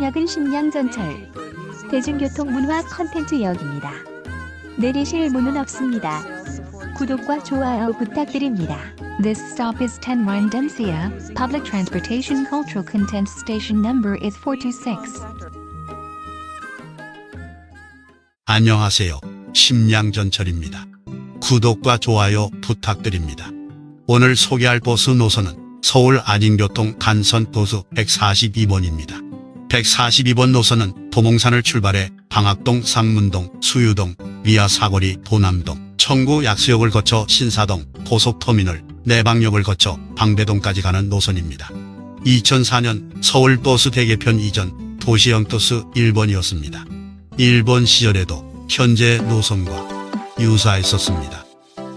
작은 심양전철 대중교통 문화 컨텐츠역입니다. 내리실 문은 없습니다. 구독과 좋아요 부탁드립니다. This stop is 10 Rendencia. Public Transportation Cultural Content Station number is 426. 안녕하세요. 심양전철입니다. 구독과 좋아요 부탁드립니다. 오늘 소개할 버스 노선은 서울 안인교통 간선 버스 142번입니다. 142번 노선은 도몽산을 출발해 방학동, 상문동, 수유동, 위아 사거리, 도남동, 청구 약수역을 거쳐 신사동, 고속터미널, 내방역을 거쳐 방배동까지 가는 노선입니다. 2004년 서울버스 대개편 이전 도시형버스 1번이었습니다. 일본 시절에도 현재 노선과 유사했었습니다.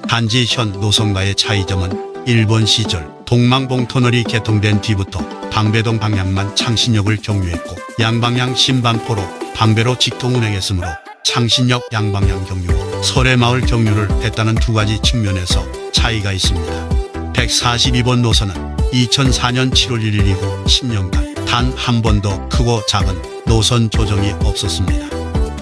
단지 현 노선과의 차이점은 일본 시절 동망봉 터널이 개통된 뒤부터 방배동 방향만 창신역을 경유했고 양방향 신반포로 방배로 직통 운행했으므로 창신역 양방향 경유, 설해마을 경유를 했다는 두 가지 측면에서 차이가 있습니다. 142번 노선은 2004년 7월 1일 이후 10년간 단 한 번도 크고 작은 노선 조정이 없었습니다.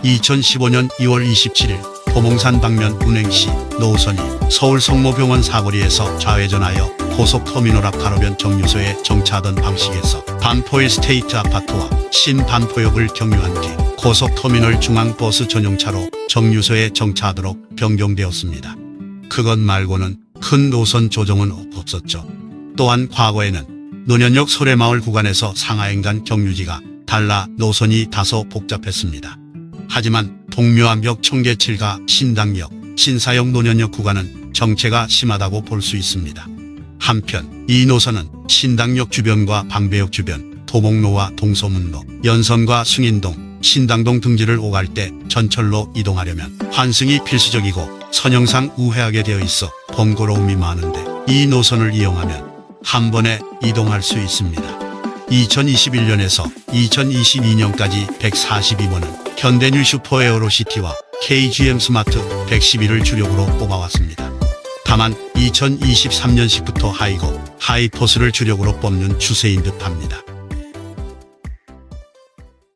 2015년 2월 27일 도몽산 방면 운행 시 노선이 서울 성모병원 사거리에서 좌회전하여 고속터미널 앞 가로변 정류소에 정차하던 방식에서 반포일 스테이트 아파트와 신반포역을 경유한 뒤 고속터미널 중앙버스 전용차로 정류소에 정차하도록 변경되었습니다. 그것 말고는 큰 노선 조정은 없었죠. 또한 과거에는 논현역 소래마을 구간에서 상하행간 경유지가 달라 노선이 다소 복잡했습니다. 하지만 동묘암역 청계칠가 신당역, 신사역 논현역 구간은 정체가 심하다고 볼 수 있습니다. 한편 이 노선은 신당역 주변과 방배역 주변, 도목로와 동서문로, 연선과 승인동, 신당동 등지를 오갈 때 전철로 이동하려면 환승이 필수적이고 선형상 우회하게 되어 있어 번거로움이 많은데 이 노선을 이용하면 한 번에 이동할 수 있습니다. 2021년에서 2022년까지 142번은 현대뉴 슈퍼에어로시티와 KGM 스마트 111을 주력으로 뽑아왔습니다. 다만 2023년식부터 하이고 하이포스를 주력으로 뽑는 추세인 듯합니다.